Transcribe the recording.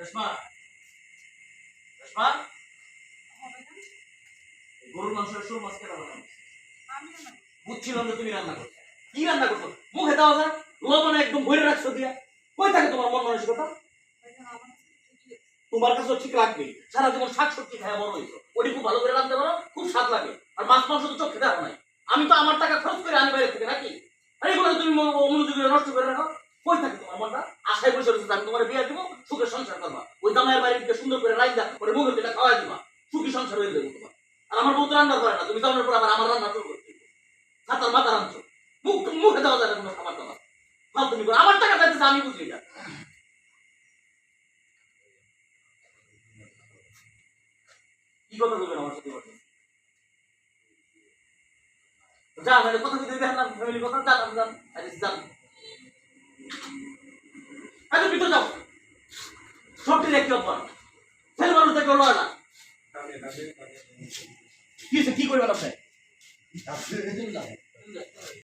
তোমার ঠিক সারা সবজি খুব ভালো করে পারো, খুব স্বাদ আর মাছ মাংস নাই। আমি তো আমার টাকা খরচ করে আনি বাইরে থেকে, নাকি? আর তুমি ম- অমনোযোগী নষ্ট করে রাখো। কই থাকে তোমার মনটা আশায় বসে রয়েছে আমি তোমার বিয়ে দিব, সুখে সংসার করবা। ওই দামায়ের বাড়ি থেকে সুন্দর করে রাইদা করে মুখে দিলে খাওয়াই দিবা, সুখী সংসার হয়ে যাবে তোমার। আর আমার বউ রান্না করে না, তুমি যাওয়ার পর আবার আমার রান্না শুরু করতে হাতার মাথা রাঁধছো। মুখ মুখে দেওয়া যায় না খাবার দাবার। ভাব তুমি। আমার টাকা চাইতেছে, আমি বুঝলি না। কি কথা বলবেন আমার সাথে যা মানে কথা দেখেন না ফ্যামিলি কথা আপনি যান। আরে যান। আরে ভিতরে যাও। সবটি দেখতে অপর ছেলে মানুষ দেখে লয় না। কি? কি করবেন আপনি?